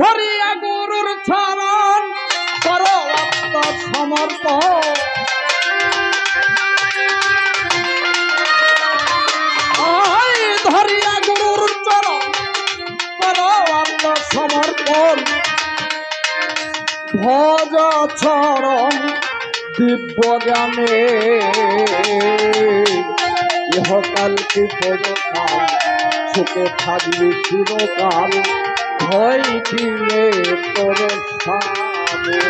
ধরিয়া গুরুর চরণ করো আত্মসমর্পণ আই ধরিয়া গুরুর চরণ করো। আত্মসমর্পণ ভজ চরণ, দিব্য জ্ঞানে, ইহকাল কি সুখে থাকবি চিরকাল। কিনে তোর সামনে।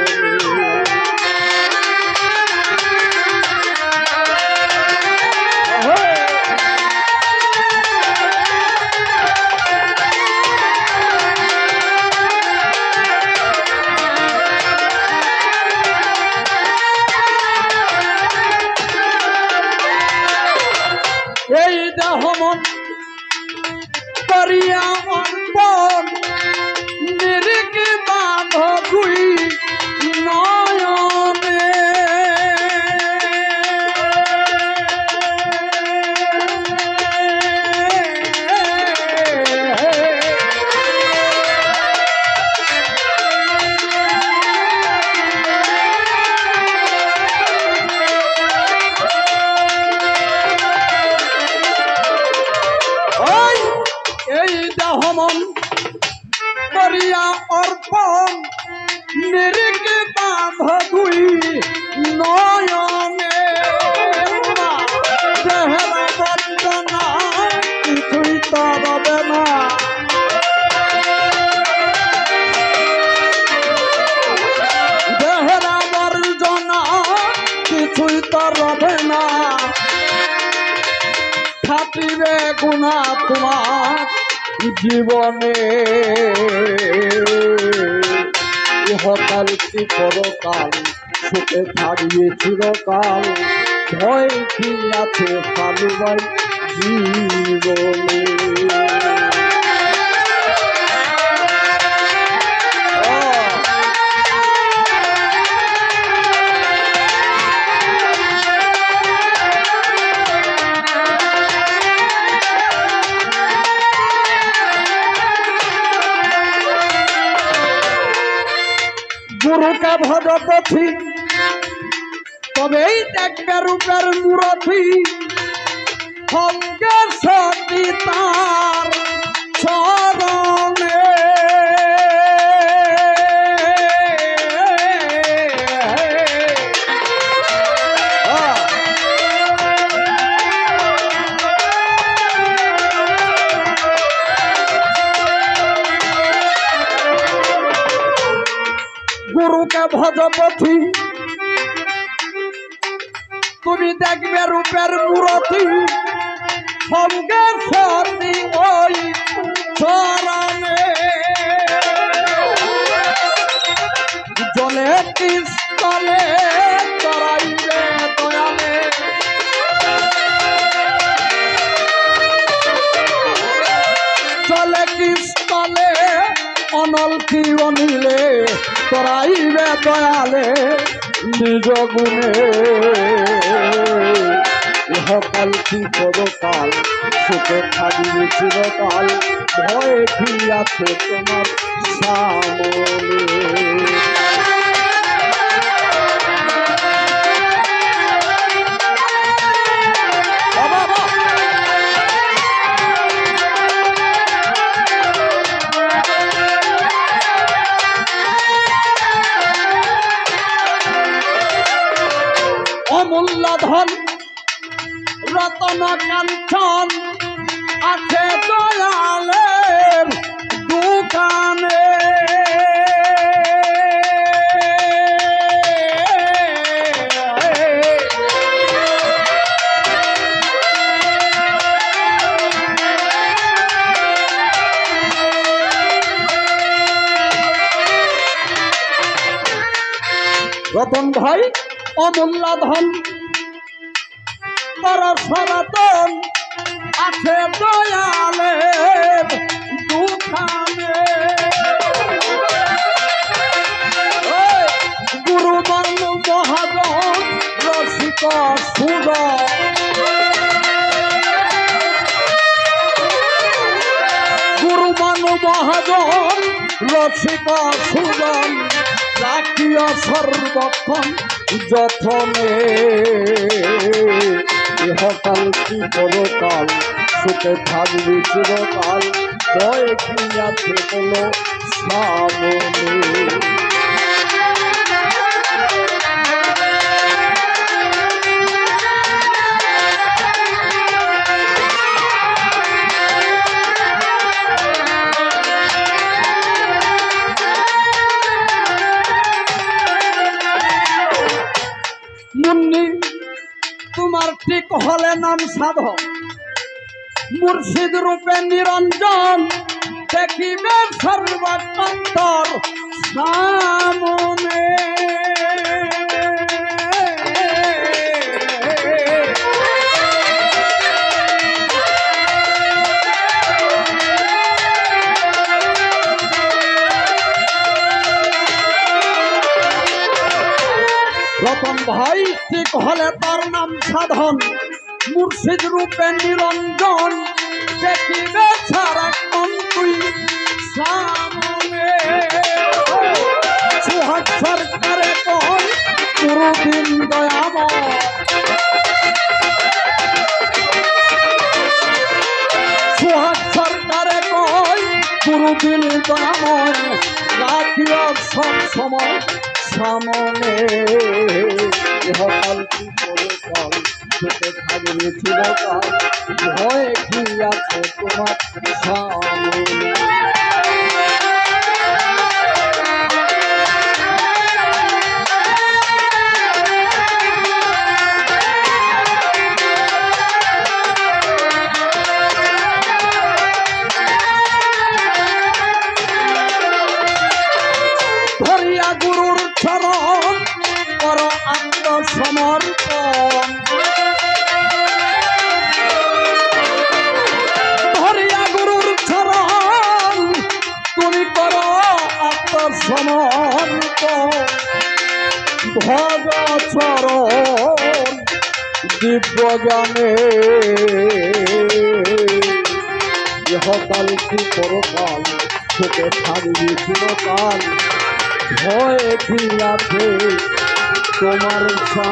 এই দেহ মন করিয়া অর্পণ নিরিকে বাঁধ দুই নয়নে। দেহরা বন্দনা কিছুই তবে না গুণা তোমার জীবনে। ইহকাল কি পরকাল সুখে থাকবে চিরকাল। ভয় কি আছে ভালো জীবনে গুরুকে ভগপথি তবেই দেখবে রূপের মুরথি। সঙ্গে সতী গুরুকে ভজপথি তুমি দেখবে রূপের মূরতি। সঙ্গে সতী চরণে। জলে তিস্তলে চড়াইবে দয়ালে। জলে অনল কি অনিলে তরাইবে দয়ালে নিজ গুণে। ইহকাল কি পদকাল সুখে থাকবে চিরকাল ভয়ে ফিরিয়াছে তোমার সামনে। অমূল্য ধন রতন কাঞ্চন আছে দয়ালের দোকানে। রতন ভাই অমূল্য ধন তোর সনাতন আছে দয়ালের দুখানে। গুরু বর্ণ মহাজন রসিক সুর। গুরু মানু মহাজন রসিকা সুজন রাখিয়া সর্বক্ষণ যথনে। ইহকাল কি পরকাল সুখে থাকবি চিরকাল। ভয় কি আছে বলো সামনে। হলে নাম সাধক। মুর্শিদ রূপে নিরঞ্জন দেখিবে সর্বতন্তর সামনে রতন ভাই ঠিক হলে তার নাম সাধন। মুর্শিদ রূপে নিরঞ্জন দেখিবে ছাড়া কোন তুই সুহাগ সরকারে কই পুরোদিন সুহাগ সরকারে দয়াময়। রাখিও সব সময় সামনে। ইহকাল কি পরকাল যেতে ভয় কি আছে তোমার সামনে? আত্মসমর্পণ ভজ চরণ, দিব্য জ্ঞানে ইহকাল কি পরকাল, সুখে থাকবি চিরকাল। ভয় কি আছে তোমার সা